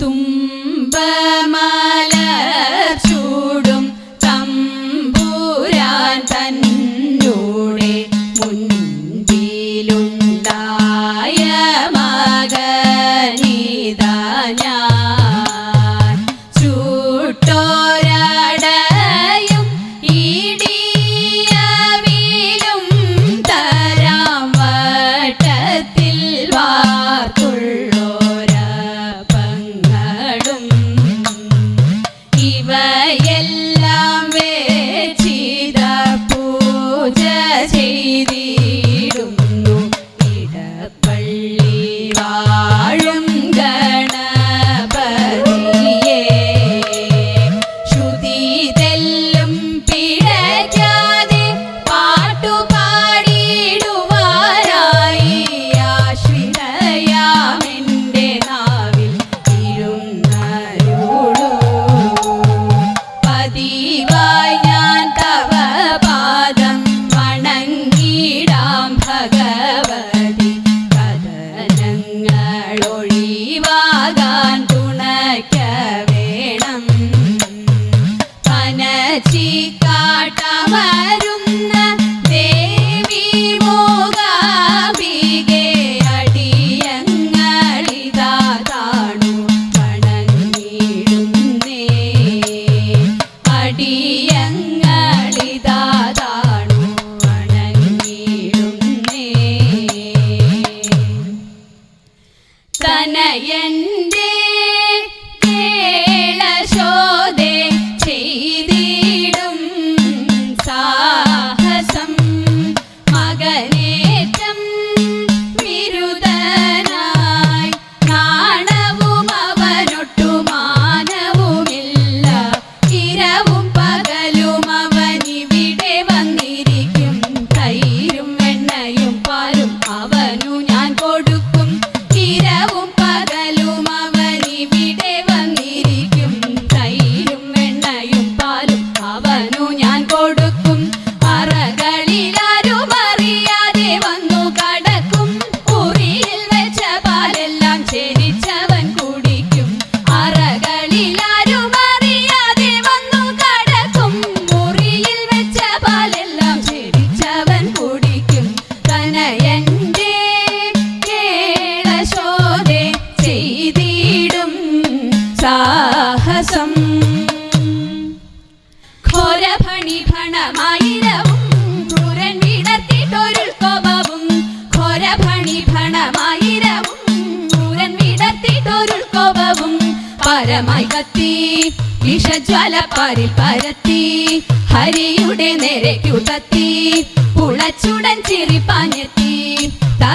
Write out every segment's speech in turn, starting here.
തുമ്പമാല ചൂടും തമ്പൂരാൻ തന്നൂടെ മുൻപിലുണ്ടായ മകനിതാ ഞാൻ.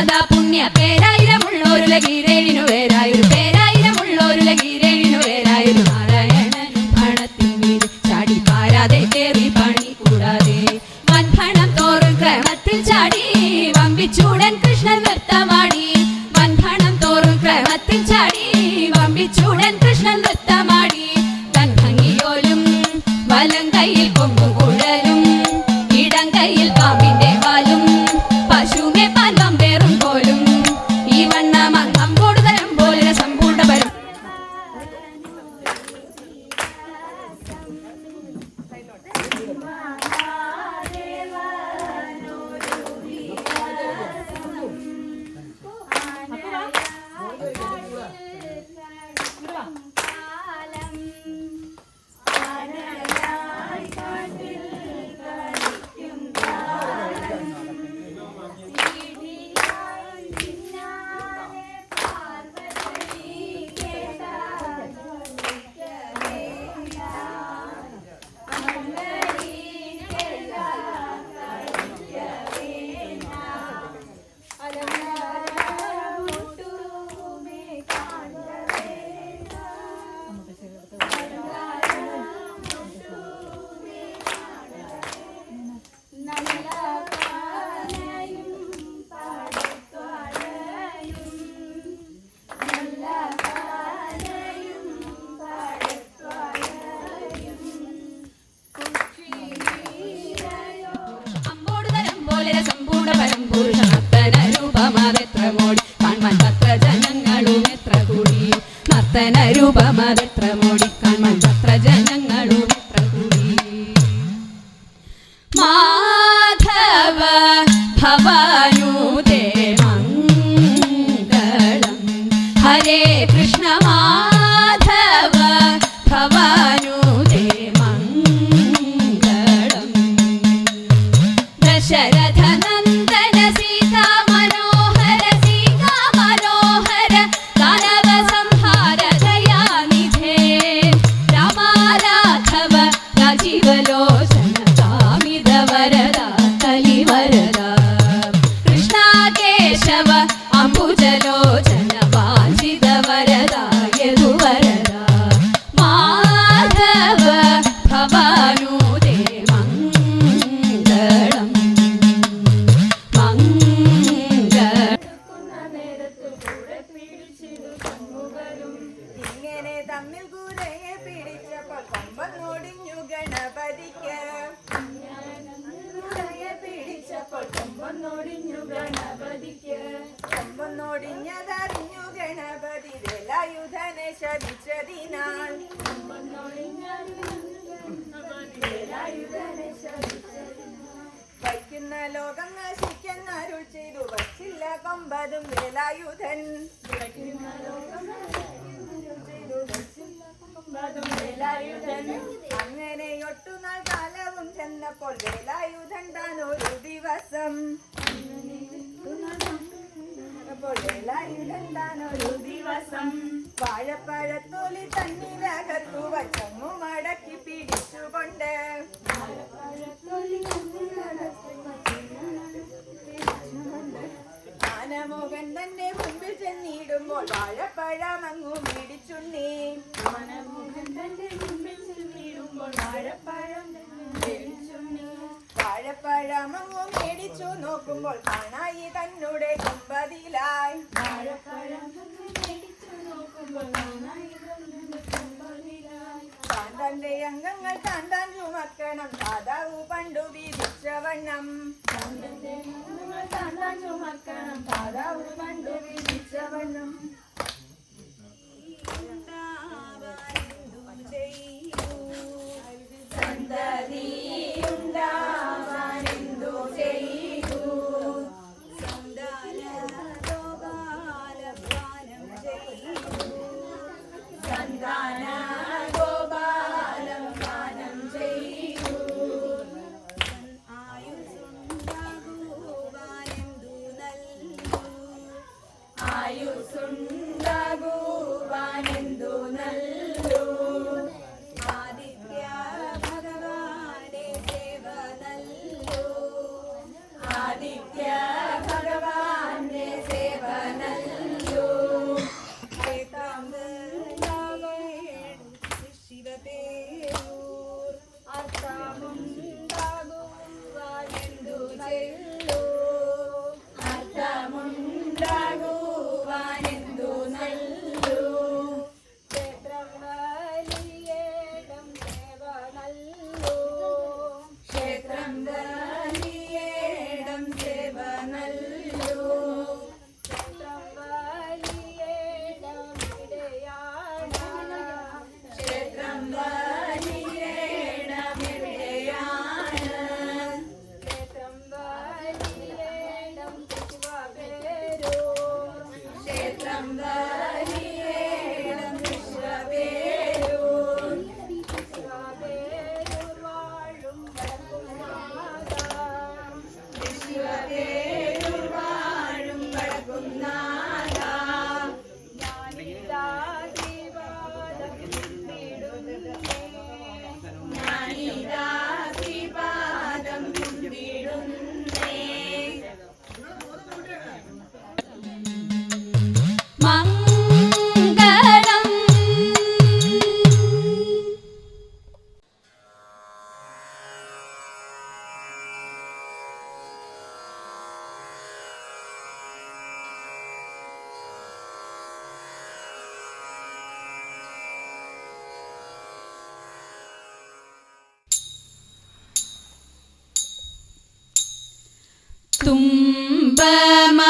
അതാ പുണ്യ പേരായിരമുള്ള ഒരു ലഗീരേഴിനു ലോകം നശിക്കെന്നരുൾ ചെയ്തു. വച്ചില്ല കൊമ്പതും വേലായുധൻ. അങ്ങനെ ഒട്ടുനാൾ കാലവും ചെന്നപ്പോൾ വേലായുധൻ താൻ ഒരു ദിവസം. ദിവസം തന്നിലകത്തു വച്ചങ്ങു മടക്കി പിടിച്ചുകൊണ്ട് വരുമ്പോൾ വാഴപ്പഴമങ്ങു പിടിച്ചുണ്ണി വാഴപ്പഴമങ്ങു മേടിച്ചു നോക്കുമ്പോൾ കാണായി തന്നുടെ കുമ്പതിലായി വാഴപ്പഴം മേടിച്ചു നോക്കുമ്പോൾ കാണായി തന്റെ അംഗങ്ങൾ താൻ താൻ ചുമക്കണം. ദാതാവ് പണ്ടു വീതിച്ചവണ്ണം തന്റെ അംഗങ്ങൾ താൻ താൻ ചുമക്കണം. ദാതാവ് പണ്ടു വീതിച്ചവണ്ണം സന്തതി തുമ്പമ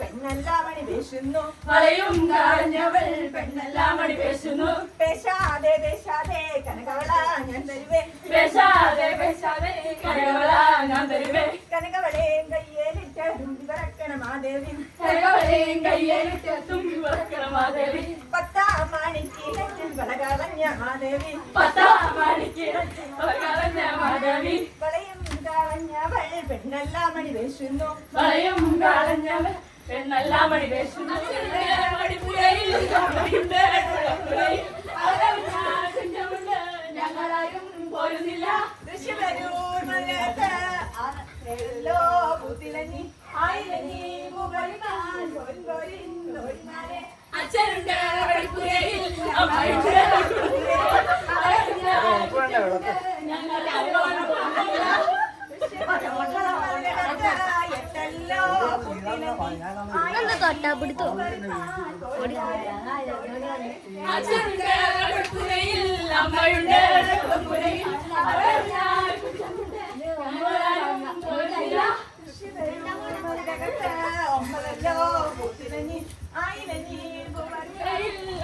പെണ്ണെല്ലാമണി പേശുന്നു വളയും കാഞ്ഞവൾ പെണ്ണെല്ലാമണി പേശുന്നു പേശാതെ പേശാതെ കനകവള ഞാൻ തരുവേ. വിളിക്കുന്നു ഭയം കളഞ്ഞവൻ പെണ്ണെല്ലാം അടിവേശുന്നു ഞങ്ങളാരും പോരുന്നില്ല അച്ഛനുണ്ട്. പഠിപ്പുരയിൽ ഞങ്ങൾ തൊട്ടാപ്പിടുത്തോ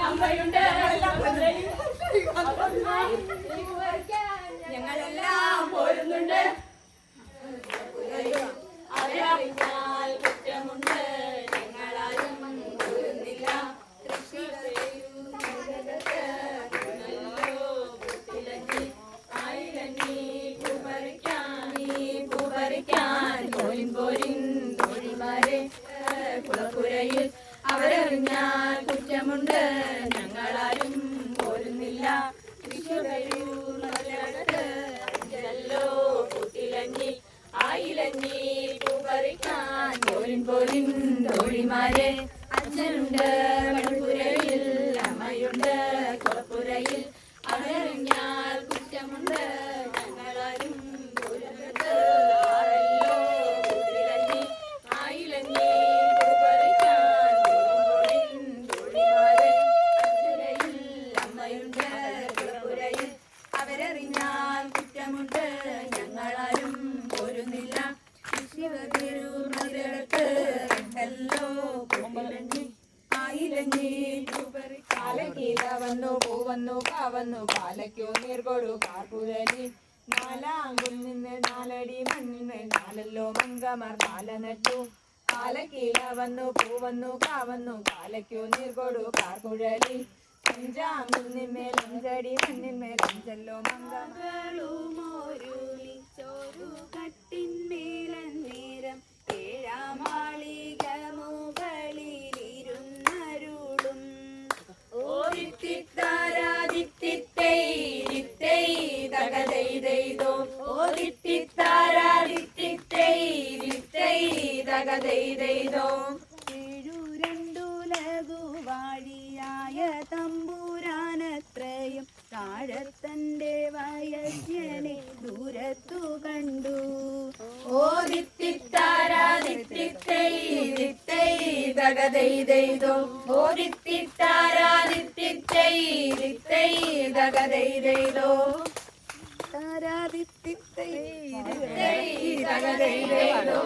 അമ്മയുണ്ട് ഞങ്ങളെല്ലാം പോരുന്നുണ്ട്. അറിയാം. കുഴലി അഞ്ചാമിന്നിമേലഞ്ചടി മണ്ണിന്മേലഞ്ചല്ലോ മംഗളുമോരുളിച്ചോരു കട്ടിന്മേലന്നേരം ഏഴാമാളിക മുകളിലിരുന്നരുളും. ഓരിത്തിത്താരാദിത്തിത്തൈരിത്തൈതകതൈതൈതോ ഓരിത്തിത്താരാദിത്തിത്തൈരിത്തൈതകതൈതൈതോ തമ്പുരാനത്രയും താഴത്തന്റെ വയജ്ഞനെ ദൂരത്തു കണ്ടു. ഓദിത്തിത്താരാദിത്തിത്തൈദിത്തൈതകതൈതൈതോ ഓദിത്തിത്താരാദിത്തിത്തൈദിത്തൈതകതൈതൈതോ താരാദിത്തിത്തൈ തകതൈതൈതോ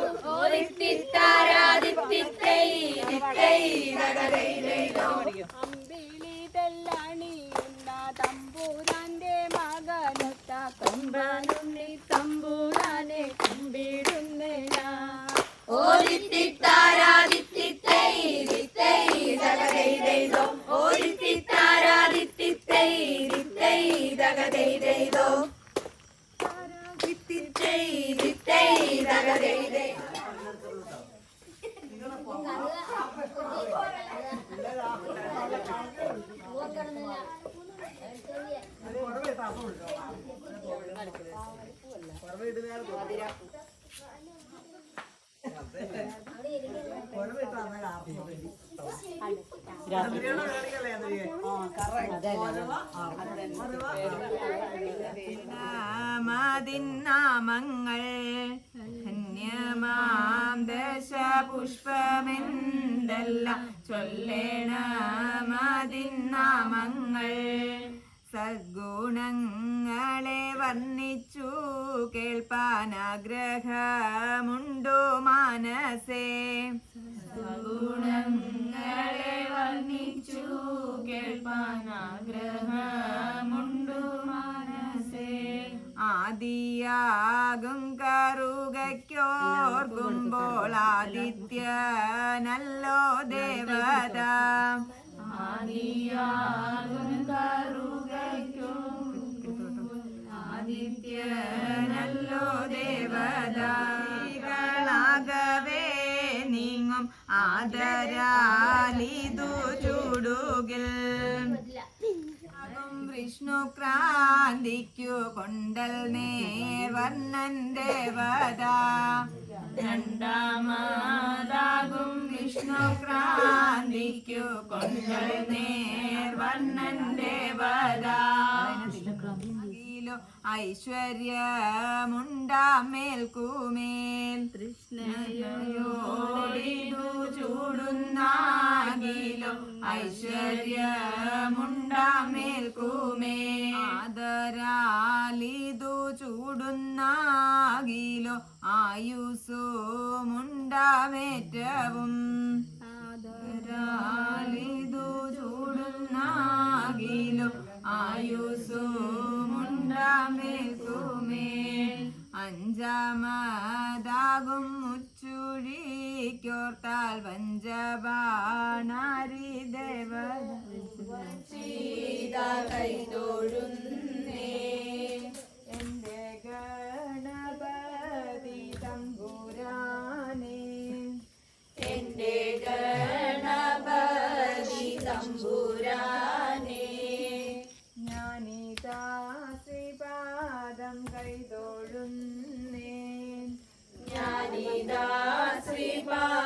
നാമങ്ങൾ ധന്യമാം ദശ പുഷ്പമെന്തല്ല ചൊല്ലേണ മതിന്നാമങ്ങൾ സദ്ഗുണങ്ങളെ വർണിച്ചു കേൾപ്പാനാഗ്രഹമുണ്ടോ മാനസേ. ഗുണങ്ങളെ വർണിച്ചു കേൾപ്പാനാഗ്രഹമുണ്ടു മനസ്സേ. ആദിയാകും കറുകയ്ക്കോർക്കുമ്പോൾ ആദിത്യ നല്ലോ ദേവത. ആദിയാകും കറുകയ്ക്കും ആദിത്യ നല്ലോ ദേവതകളാകവേ നീങ്ങും ആദരാലിതു ചൂടുകിൽ വിഷ്ണു ക്രാന്തിക്കു കൊണ്ടൽ നേർവർണൻ ദേവത. രണ്ടാമതാകും വിഷ്ണു ക്രാന്തിക്കു കൊണ്ടൽ നേർവർണൻ ദേവത. ിലോ ഐശ്വര്യമുണ്ടാമേൽക്കുമേൽ. തൃഷ്ണയോടിതു ചൂടുന്നാകിലോ ഐശ്വര്യമുണ്ടാമേൽക്കുമേ ആദരാലിതു ചൂടുന്നാകിലോ ആയുസോമുണ്ടാമേറ്റവും ആദരാലിതു ചൂടുന്നാകിലോ കൈതൊഴുന്നേ ഞാനിതാ ശ്രീപാദം